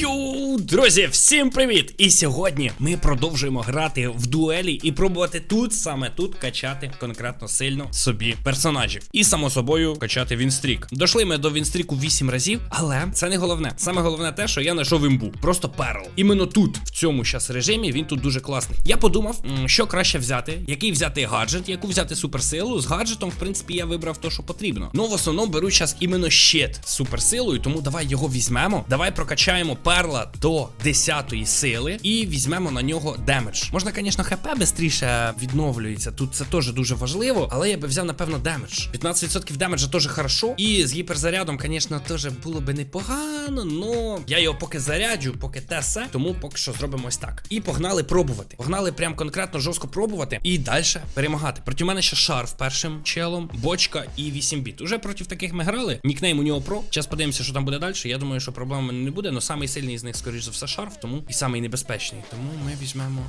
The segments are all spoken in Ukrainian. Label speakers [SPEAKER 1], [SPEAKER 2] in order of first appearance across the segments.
[SPEAKER 1] Йоу, друзі, всім привіт! І сьогодні ми продовжуємо грати в дуелі і пробувати тут, саме тут, качати конкретно сильно собі персонажів. І само собою качати Вінстрік. Дошли ми до Вінстріку 8 разів, але це не головне. Саме головне те, що я знайшов імбу. Просто перл. Іменно тут, в цьому щас режимі, він тут дуже класний. Я подумав, що краще взяти, який взяти гаджет, яку взяти суперсилу. З гаджетом, в принципі, я вибрав то, що потрібно. Ну, в основному беру зараз іменно щит з суперсилою, тому давай його візьмемо. Давай прокачаємо перла до 10 сили і візьмемо на нього демедж. Можна, звісно, хп швидше відновлюється. Тут це теж дуже важливо, але я би взяв, напевно, демедж. 15% демеджа теж хорошо. І з гіперзарядом, звісно, теж було би непогано, но я його поки заряджу, поки те все, тому поки що зробимо ось так. І погнали пробувати. Погнали прям конкретно жорстко пробувати і далі перемагати. Проти мене ще шарф першим челом, бочка і 8 біт. Уже проти таких ми грали. Нікнейм у нього про. Зараз подивимося, що там буде далі. Я думаю, що проблем не буде, але самий сильний з них, скоріш за все, шарф, тому і самий небезпечний. Тому ми візьмемо.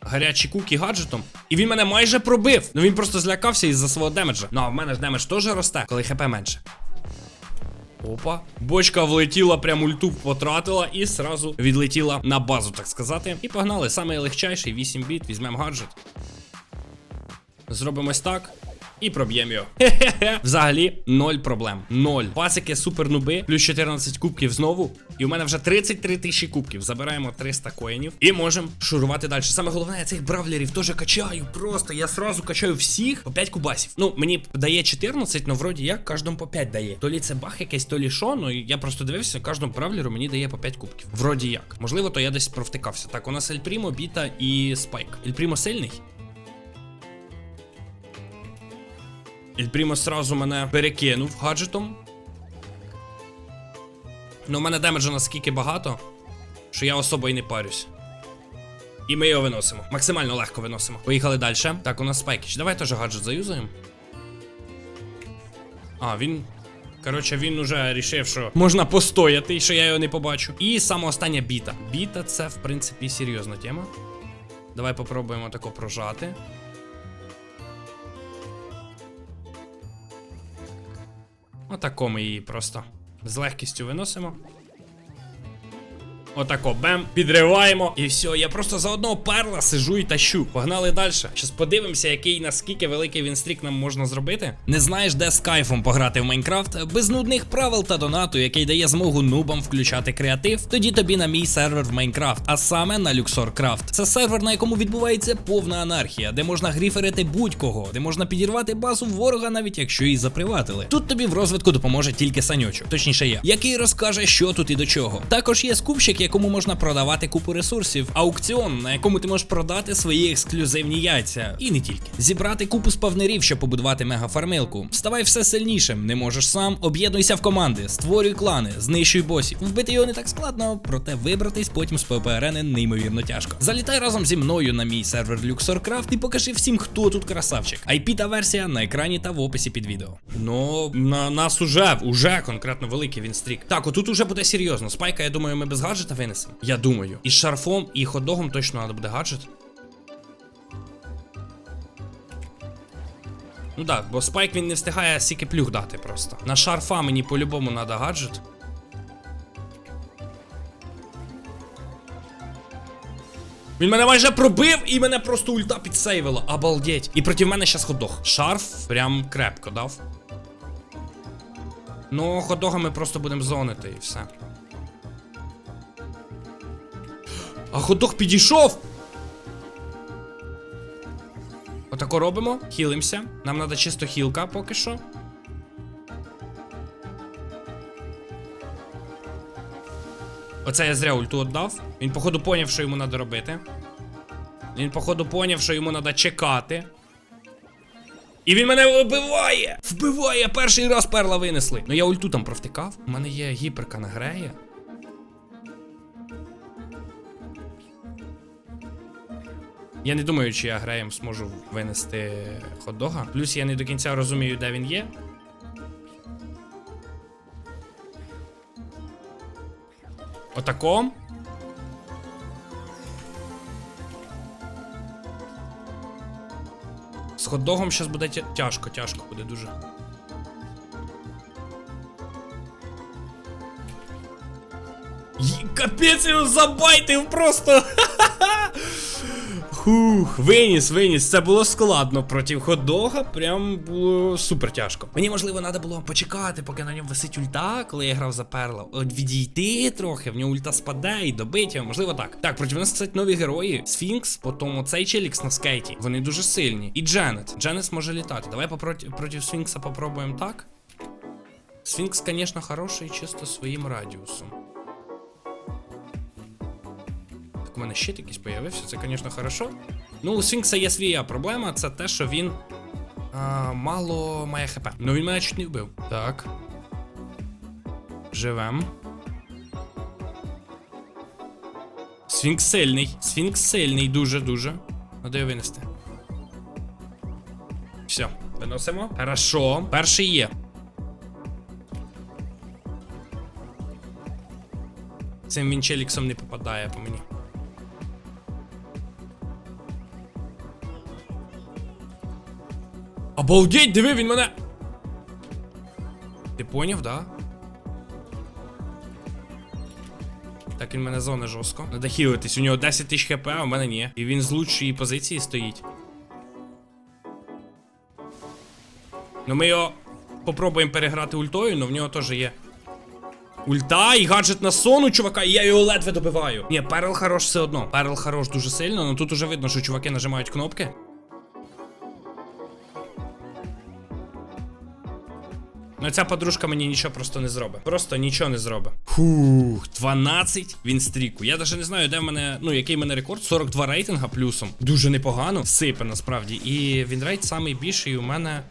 [SPEAKER 1] Гарячі куки гаджетом. І він мене майже пробив. Ну він просто злякався із-за свого демеджа. Ну а в мене ж демедж теж росте, коли хп менше. Опа. Бочка влетіла, прям ульту потратила і сразу відлетіла на базу, так сказати. І погнали. Самий легчайший 8 біт, візьмемо гаджет. Зробимо ось так. І проб'ємо його. Хе-хе-хе. Взагалі, ноль проблем. Ноль. Пасики супер нуби, плюс 14 кубків знову. І у мене вже 33 тисячі кубків. Забираємо 300 коїнів і можемо шурувати далі. Саме головне, я цих бравлерів теж качаю. Просто я сразу качаю всіх по 5 кубасів. Ну, мені дає 14, ну вроді як кожному по 5 дає. То лі це баг якийсь, то лі що. Ну я просто дивився, кожному бравлеру мені дає по 5 кубків. Вроді як. Можливо, то я десь провтикався. Так, у нас Ель Прімо, Біта і Спайк. Ель Прімо сильний. Ель Прімо сразу мене перекинув гаджетом. Ну, у мене демеджа наскільки багато, що я особо і не парюсь. І ми його виносимо. Максимально легко виносимо. Поїхали далі. Так, у нас спайкіч. Давай теж гаджет заюзаємо. А, він. Коротше, він уже рішив, що можна постояти, що я його не побачу. І саме остання біта. Біта це, в принципі, серйозна тема. Давай попробуємо тако прожати. Отако ми її просто з легкістю виносимо. Отако, бем, підриваємо. І все, я просто за одного перла сижу і тащу. Погнали далі. Щас подивимося, який наскільки великий вінстрік нам можна зробити. Не знаєш, де з кайфом пограти в Майнкрафт без нудних правил та донату, який дає змогу нубам включати креатив. Тоді тобі на мій сервер в Майнкрафт, а саме на Luxor Craft. Це сервер, на якому відбувається повна анархія, де можна гріферити будь-кого, де можна підірвати базу ворога, навіть якщо її заприватили. Тут тобі в розвитку допоможе тільки санючок, точніше я, який розкаже, що тут і до чого. Також є скупщик, якому можна продавати купу ресурсів, аукціон, на якому ти можеш продати свої ексклюзивні яйця, і не тільки зібрати купу спавнерів, щоб побудувати мегафармилку. Ставай все сильнішим, не можеш сам, об'єднуйся в команди, створюй клани, знищуй босів. Вбити його не так складно, проте вибратись потім з ППРН неймовірно тяжко. Залітай разом зі мною на мій сервер LuxorCraft і покажи всім, хто тут красавчик. IP та версія на екрані та в описі під відео. Ну, на нас уже, уже конкретно великий він стрік. Так, отут уже буде серйозно. Спайка, я думаю, ми без гаджета винесемо. Я думаю. І шарфом, і ходогом точно треба буде гаджет. Ну так, бо спайк він не встигає стільки плюх дати просто. На шарфа мені по-любому треба гаджет. Він мене майже пробив і мене просто ульта підсейвила. Обалдеть. І проти мене зараз ходох. Шарф прям крепко дав. Ну, ходога ми просто будемо зонити і все. А ходок підійшов. Отако робимо, хілимося. Нам треба чисто хілка поки що. Оце я зря ульту віддав. Він, походу, поняв, що йому треба робити. Він, походу, поняв, що йому треба чекати. І він мене вбиває! Вбиває! Перший раз перла винесли. Ну я ульту там провтикав. У мене є гіперка на грея. Я не думаю, чи я греєм зможу винести хот-дога. Плюс я не до кінця розумію, де він є. Отако. З хот-догом зараз буде тяжко, тяжко буде дуже. Капець його забайтив просто. Хух, виніс, виніс. Це було складно проти хот-дога. Прям було супер тяжко. Мені можливо треба було почекати, поки на ньому висить ульта, коли я грав за перла. От відійти трохи, в нього ульта спаде і добить його. Можливо, так. Так, проти нас, кстати, нові герої. Сфінкс, потім оцей челікс на скейті. Вони дуже сильні. І Дженет. Дженет може літати. Давай попроти, проти Сфінкса попробуємо так. Сфінкс, звісно, хороший чисто своїм радіусом. У мене щит якийсь появився, це, звісно, хорошо. Ну, у Сфінкса є своя проблема, це те, що він а, мало має хп. Ну він мене чуть не вбив. Так. Живем. Сфінкс сильний. Сфінкс сильний, дуже-дуже. Ну, де винести? Все, виносимо. Хорошо. Перший є. Цим він челіксом не попадає по мені. Обалдеть, диви, він мене. Ти поняв, да? Так, він мене зони жорстко. Надо хілитись. У нього 10 тисяч хп, а у мене ні. І він з лучшої позиції стоїть. Ну ми його попробуємо переграти ультою, але в нього теж є. Ульта і гаджет на сону, чувака, і я його ледве добиваю. Ні, перл хорош все одно. Перл хорош дуже сильно, але тут уже видно, що чуваки нажимають кнопки. Ну ця подружка мені нічого просто не зробить. Просто нічого не зробить. Фух, 12 він стріку. Я навіть не знаю, де в мене, ну який в мене рекорд. 42 рейтинга плюсом. Дуже непогано. Сипе насправді. І він рейт самий більший у мене.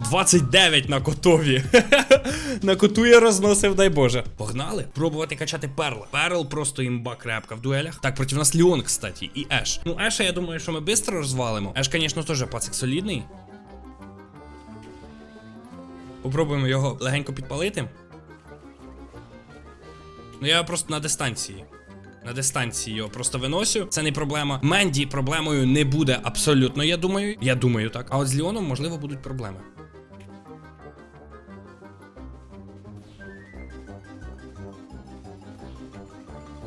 [SPEAKER 1] 29 на котові. на коту я розносив, дай Боже. Погнали. Пробувати качати перла. Перл просто імба крепка в дуелях. Так, проти нас Леон, кстати, і Еш. Ну, Еша, я думаю, що ми швидко розвалимо. Еш, звісно, теж пацик солідний. Попробуємо його легенько підпалити. Ну я просто на дистанції. На дистанції його просто виносю. Це не проблема. Менді проблемою не буде абсолютно, я думаю. Я думаю так. А от з Ліоном, можливо, будуть проблеми.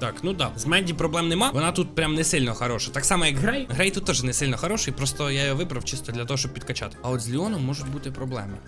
[SPEAKER 1] Так, ну да, з Менді проблем нема. Вона тут прям не сильно хороша. Так само, як Грей. Грей тут теж не сильно хороший, просто я його вибрав чисто для того, щоб підкачати. А от з Ліоном можуть бути проблеми.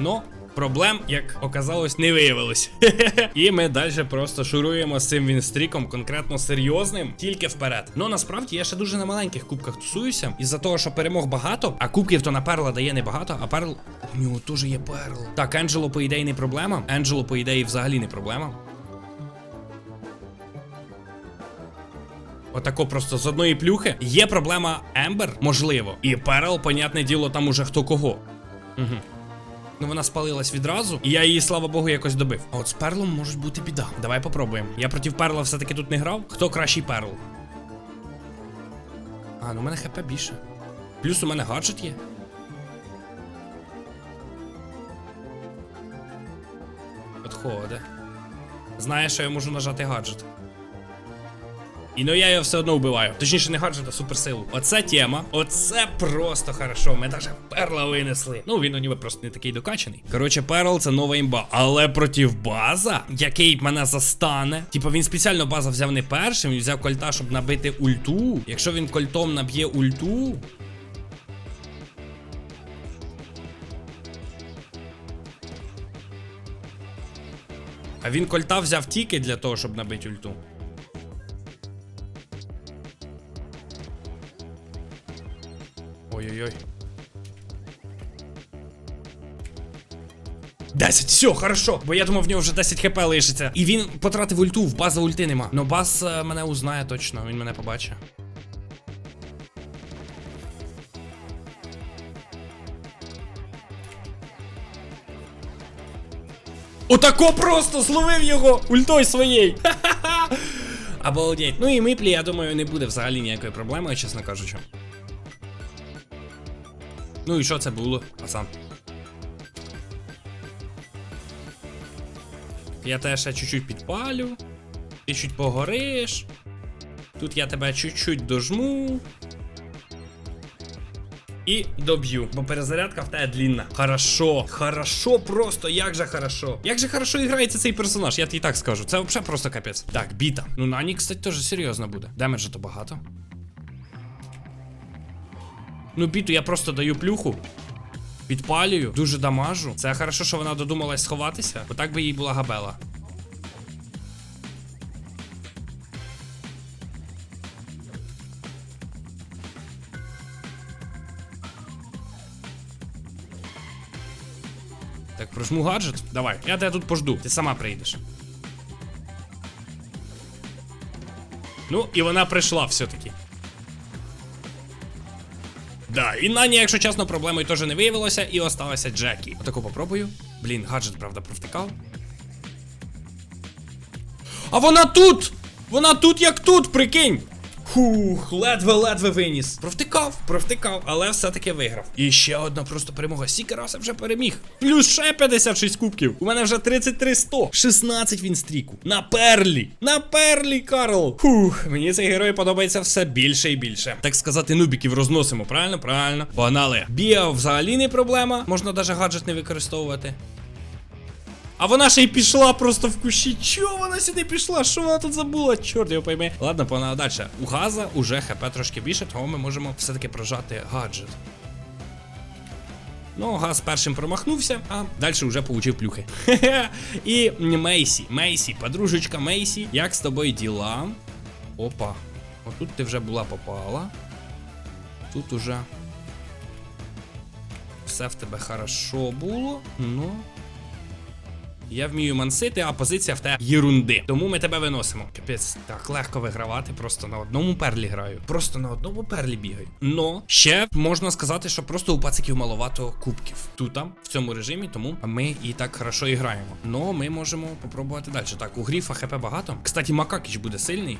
[SPEAKER 1] Но проблем, як оказалось, не виявилось. І ми далі просто шуруємо з цим вінстріком, конкретно серйозним, тільки вперед. Ну насправді я ще дуже на маленьких кубках тусуюся. Із-за того, що перемог багато, а кубків то на перла дає небагато, а перл. У нього теж є перл. Так, Енджело, по ідеї, не проблема. Енджело, по ідеї, взагалі не проблема. Отако просто з одної плюхи. Є проблема Ембер, можливо. І Перл, понятне діло, там уже хто кого. Угу. Ну вона спалилась відразу, і я її, слава Богу, якось добив. А от з перлом може бути біда. Давай попробуємо. Я проти перла все-таки тут не грав. Хто кращий перл? А, ну у мене хп більше. Плюс у мене гаджет є. Підходить. Знає, що я можу нажати гаджет. І ну я його все одно вбиваю. Точніше, не гаджет, а суперсилу. Оце тема. Оце просто хорошо. Ми навіть перла винесли. Ну, він у ніби просто не такий докачаний. Коротше, перл це нова імба. Але проти база, який мене застане. Типа він спеціально база взяв не першим, він взяв кольта, щоб набити ульту. Якщо він кольтом наб'є ульту. А він кольта взяв тільки для того, щоб набити ульту. Ой-ой-ой. 10, все, хорошо. Бо я думав, в нього вже 10 хп лишиться. І він потратив ульту, в база ульти нема. Но баз е, мене узнає точно, він мене побачить. Отако просто зловив його ультой. Ха-ха-ха. Обалдеть. Ну і миплі, я думаю, не буде взагалі ніякої проблеми, чесно кажучи. Ну і що це було, пацан? Я тебе ще чуть-чуть підпалю. Ти чуть погориш. Тут я тебе чуть-чуть дожму. І доб'ю, бо перезарядка в тебе длінна. Хорошо, хорошо, просто як же хорошо. Як же хорошо грається цей персонаж, я тобі так скажу. Це взагалі просто капець. Так, біта. Ну Нані, кстати, теж серйозно буде. Демеджа то багато. Ну, біту я просто даю плюху. Підпалюю, дуже дамажу. Це хорошо, що вона додумалась сховатися, бо так би їй була габела. Так, прожму гаджет. Давай, я тебе тут пожду, ти сама прийдеш. Ну, і вона прийшла все-таки. Да, і Нані, якщо чесно, проблемою теж не виявилося, і осталася Джекі. Отаку попробую. Блін, гаджет, правда, провтикав. А вона тут! Вона тут як тут, прикинь! Хух, ледве-ледве виніс. Провтикав, провтикав, але все-таки виграв. І ще одна просто перемога. Сікераса вже переміг. Плюс ще 56 кубків. У мене вже 33 100. 16 він стріку. На перлі. На перлі, Карл. Хух, мені цей герой подобається все більше і більше. Так сказати, нубіків розносимо, правильно? Правильно. Погнали. Біа взагалі не проблема. Можна навіть гаджет не використовувати. А вона ще й пішла просто в кущі. Чого вона сюди пішла? Що вона тут забула? Чорт його пойми. Ладно, погнали далі. У газа уже хп трошки більше, тому ми можемо все-таки прожати гаджет. Ну, газ першим промахнувся, а далі вже получив плюхи. І Мейсі, Мейсі, подружечка Мейсі, як з тобою діла? Опа. Отут ти вже була попала. Тут уже. Все в тебе хорошо було. Ну. Я вмію мансити, а позиція в тебе єрунди. Тому ми тебе виносимо. Капець, так легко вигравати. Просто на одному перлі граю. Просто на одному перлі бігаю. Но ще можна сказати, що просто у пациків маловато кубків. Тут там, в цьому режимі, тому ми і так хорошо і граємо. Но ми можемо попробувати далі. Так, у гріфа хп багато. Кстати, Макакіч буде сильний.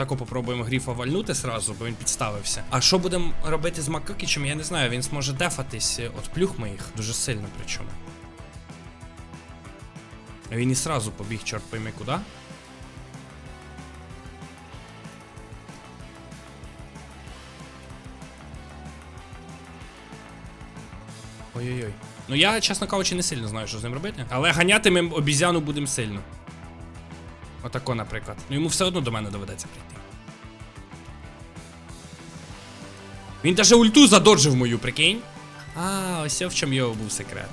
[SPEAKER 1] Отако попробуємо гріфа вальнути сразу, бо він підставився. А що будемо робити з Макакічем, я не знаю. Він зможе дефатись от плюх моїх дуже сильно причому. Він і сразу побіг, чорт пойми куди. Ой-ой-ой. Ну я, чесно кажучи, не сильно знаю, що з ним робити. Але ганяти ми обізяну будемо сильно. Отако, наприклад. Ну йому все одно до мене доведеться прийти. Він даже ульту задоджив мою, прикинь. А, ось в чому його був секрет.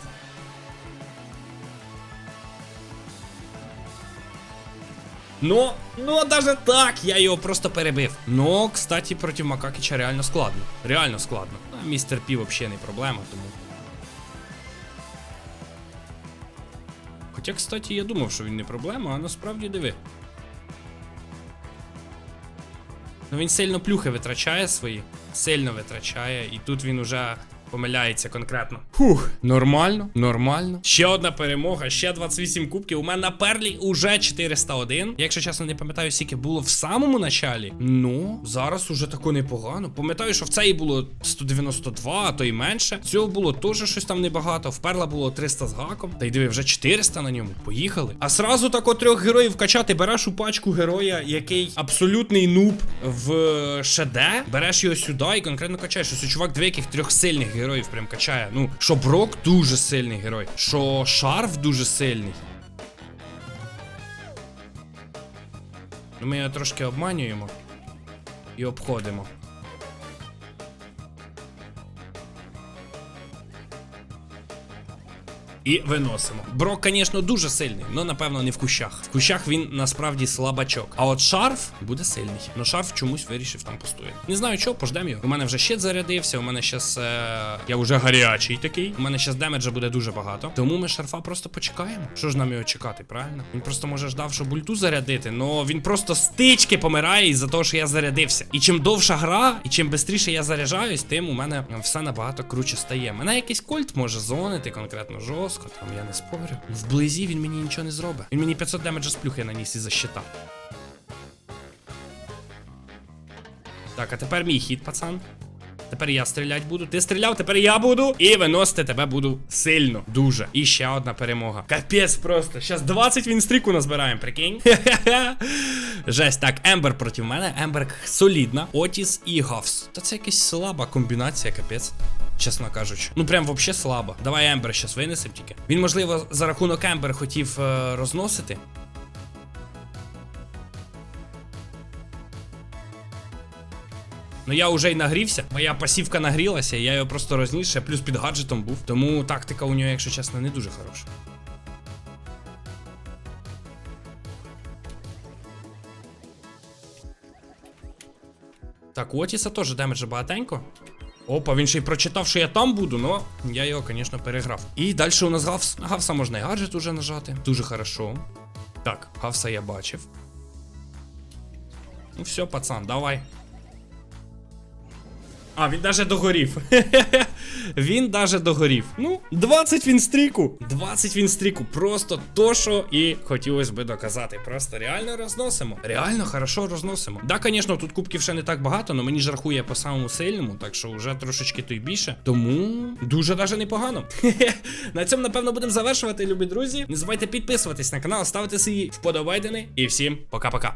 [SPEAKER 1] Ну, ну даже так, я його просто перебив. Ну, кстати, проти Макакіча реально складно. Реально складно. А містер Пі взагалі не проблема, тому. Хоча, кстати, я думав, що він не проблема, а насправді диви. Ну він сильно плюхи витрачає свої. Сильно витрачає, і тут він уже помиляється конкретно. Фух, нормально, нормально. Ще одна перемога, ще 28 кубків. У мене на перлі уже 401. Якщо чесно, не пам'ятаю, скільки було в самому началі. Ну, зараз уже тако непогано. Пам'ятаю, що в цей було 192, а то й менше. Цього було теж щось там небагато. В перла було 300 з гаком. Та й диви, вже 400 на ньому. Поїхали. А сразу тако трьох героїв качати. Береш у пачку героя, який абсолютний нуб в ШД. Береш його сюди і конкретно качаєш. Ось чувак двох трьох сильних героїв прям качає. Ну, що Брок дуже сильний герой, що Шарф дуже сильний. Ну, Ми його трошки обманюємо і обходимо. І виносимо. Брок, звісно, дуже сильний, але напевно не в кущах. В кущах він насправді слабачок. А от шарф буде сильний. Но шарф чомусь вирішив там постояти. Не знаю чого, пождем його. У мене вже щит зарядився, у мене щас. Е... Я вже гарячий такий. У мене щас демеджа буде дуже багато. Тому ми шарфа просто почекаємо. Що ж нам його чекати, правильно? Він просто може ждав, щоб ульту зарядити, но він просто стички помирає із-за того, що я зарядився. І чим довша гра, і чим швидше я заряджаюсь, тим у мене все набагато круче стає. Мене якийсь кольт може зонити конкретно жорстко, там я не спорю. Вблизі він мені нічого не зробить. Він мені 500 демеджа з плюхи наніс із-за щита. Так, а тепер мій хід, пацан. Тепер я стріляти буду. Ти стріляв, тепер я буду. І виносити тебе буду сильно. Дуже. І ще одна перемога. Капець просто. Щас 20 вінстріку назбираємо, прикинь. Жесть, так, Ембер проти мене. Ембер солідна. Отіс і Говс. Та це якась слаба комбінація, капець. Чесно кажучи. Ну прям вообще слабо. Давай Ембер щас винесем тільки. Він, можливо, за рахунок Ембер хотів е, розносити. Ну я вже й нагрівся, моя пасівка нагрілася, я його просто розніс, ще плюс під гаджетом був. Тому тактика у нього, якщо чесно, не дуже хороша. Так, у Отіса теж демеджа багатенько. Опа, він ще й прочитав, що я там буду, но я його, звісно, переграв. І далі у нас Гавс. Гавса можна і гаджет уже нажати. Дуже хорошо. Так, Гавса я бачив. Ну все, пацан, давай. А, він даже догорів. він даже догорів. Ну, 20 вінстріку. 20 вінстріку. Просто то, що і хотілося би доказати. Просто реально розносимо. Реально хорошо розносимо. Да, звісно, тут кубків ще не так багато, але мені ж рахує по самому сильному, так що вже трошечки то й більше. Тому дуже даже непогано. на цьому, напевно, будемо завершувати, любі друзі. Не забувайте підписуватись на канал, ставити свої вподобайдени. І всім пока-пока.